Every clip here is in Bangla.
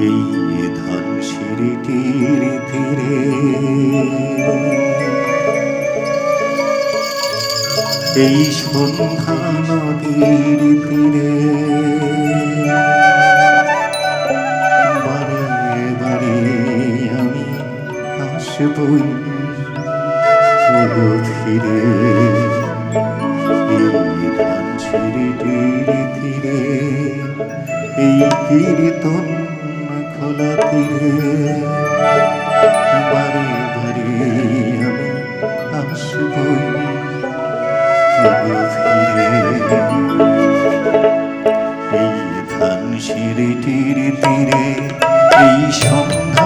এই ধান সিঁড়িটির ধীরে এই সন্ধ্যা নদীর তীরে বারে বারে আমি আসবই ফিরে এই ধান সিঁড়িটির ধীরে এই কীর্তন তীরে বারে বারে আমি ফিরে এই ধান সিঁড়িটির তীরে এই সন্ধ্যা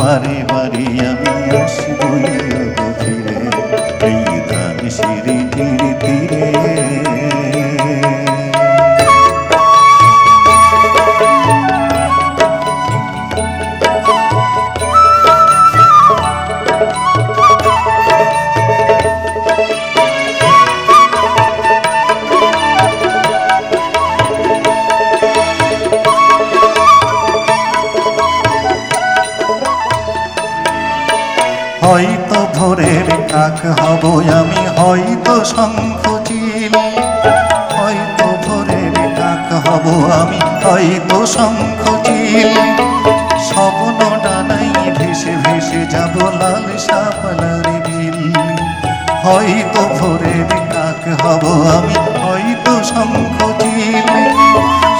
বারে বারে আমি আসবই ভোরের কাক হব আমি, হয়তো শঙ্খ চিল হয়তো ভোরের কাক হব আমি, হয়তো শঙ্খ চিল স্বপ্ন ডানাই ভেসে ভেসে যাব লাল সাপলার বিল। হয়তো ভোরের কাক হব আমি, হয়তো শঙ্খ চিল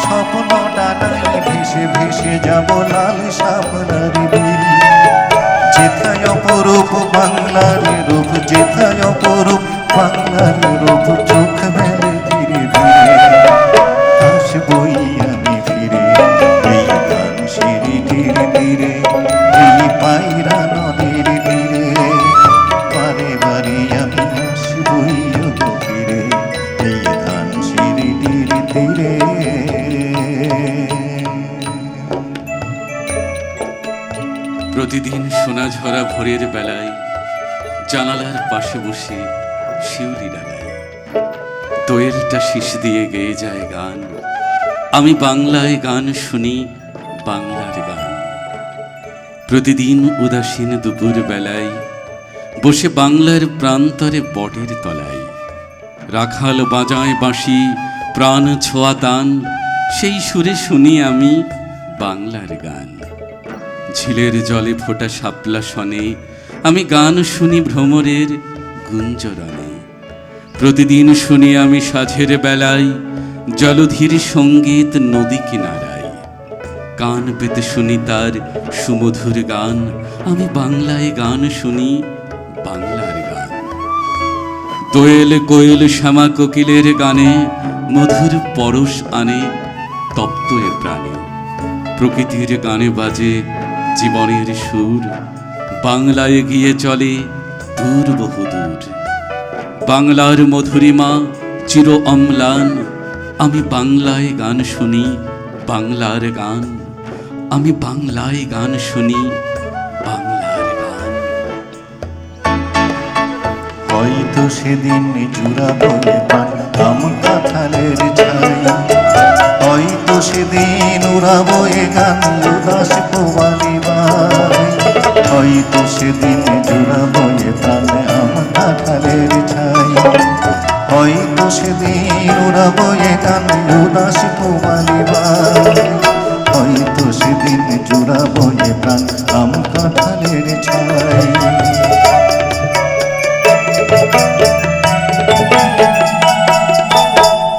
স্বপ্ন ডানাই ভেসে ভেসে যাব লাল সাপলার বিল। অপরূপ, বাংলার রূপ যেথায় অপরূপ, বাংলার রূপ চোখ মেলে ধীরে ধীরে। আসবই আমি ফিরে, এই গান ধীরে ধীরে এই পায়রা প্রতিদিন সোনা ঝরা ভোরের বেলায় জানালার পাশে বসে শিউলি ডালায় দোয়েলটা শীষ দিয়ে গেয়ে যায় গান। আমি বাংলায় গান শুনি, বাংলার গান। প্রতিদিন উদাসীন দুপুর বেলায় বসে বাংলার প্রান্তরে বটের তলায়। রাখাল বাজায় বাঁশি, প্রাণ ছোঁয়া তান, সেই সুরে শুনি আমি বাংলার গান। ঝিলের জলে ফোটা শাপলা শনে, আমি গান শুনি ভ্রমরের গুঞ্জরণে। প্রতিদিন শুনি আমি সাঝের বেলায় জলধীর সংগীত নদী কিনারায়। কান পেতে শুনি তার সুমধুর গান, আমি বাংলায় গান শুনি বাংলার গান। দোয়েল কোয়েল শ্যামা কোকিলের গানে মধুর পরশ আনে তপ্ত এ প্রাণে। প্রকৃতির গানে বাজে জীবনের সুর। বাংলায় গিয়ে চলে দূর বহু দূর বাংলার মধুরিমা চির অম্লান। আমি বাংলায় গান শুনি, বাংলার গান। আমি বাংলায় গান শুনি, বাংলার গান। হয়তো সেদিন জুড়াবো এ পান কাঁঠালের ছাই। হয়তো সেদিন উড়াবো এ গান উদাস পোয়ালি হয়তো সেদিন উড়াবো এ গান, উদাস বাই হয়তো সেদিন জুড়াবো এ প্রাণ, আম কাঁঠালের ছাই।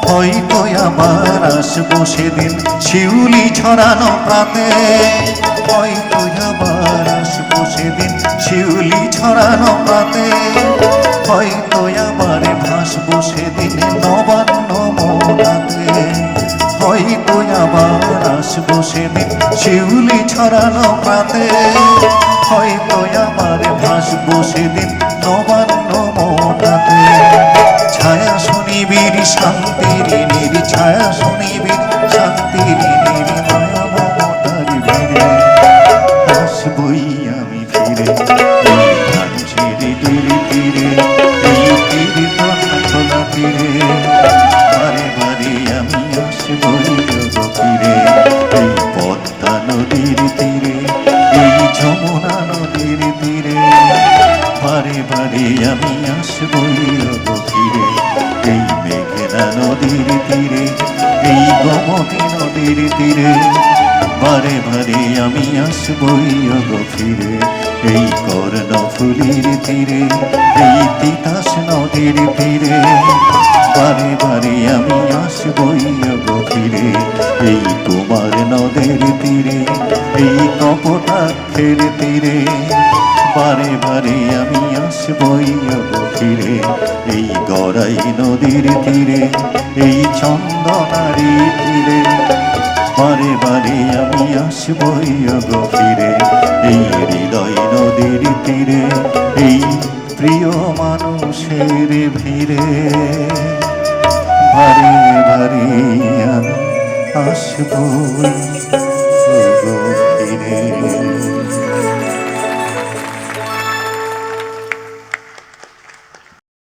হয়তো আবার আসব সেদিন, শিউলি ছড়ানো প্রাতে। হয়তো আবার আসব সেদিন, শিউলি ছড়ানো প্রাতে। আবার আসব সেদিন শিউলি ছড়ানো প্রাতে। হয়তো আমার ভাসবো সেদিন নবান্ন মোটাতে ছায়া শুনিবির শান্তির নির ছায়া শুনিবি বারে আমি আসবই ফিরে এই মেঘনা নদীর তীরে, এই গোমতী নদীর তীরে, বারে বারে আমি আসবই ফিরে এই কর্ণফুলির তীরে, এই তিতাস নদীর তীরে, বারে বারে আমি আসবই ফিরে এই তোমার নদের তীরে, এই কপটাক্ষের তীরে বারে বারে আমি আসবই গো ফিরে এই গড়াই নদীর তীরে, এই চন্দনারি তীরে। বারে বারে আমি আসবই গো ফিরে এই হৃদয় নদীর তীরে, এই প্রিয় মানুষের ভিড়ে। বারে বারে আমি ফিরে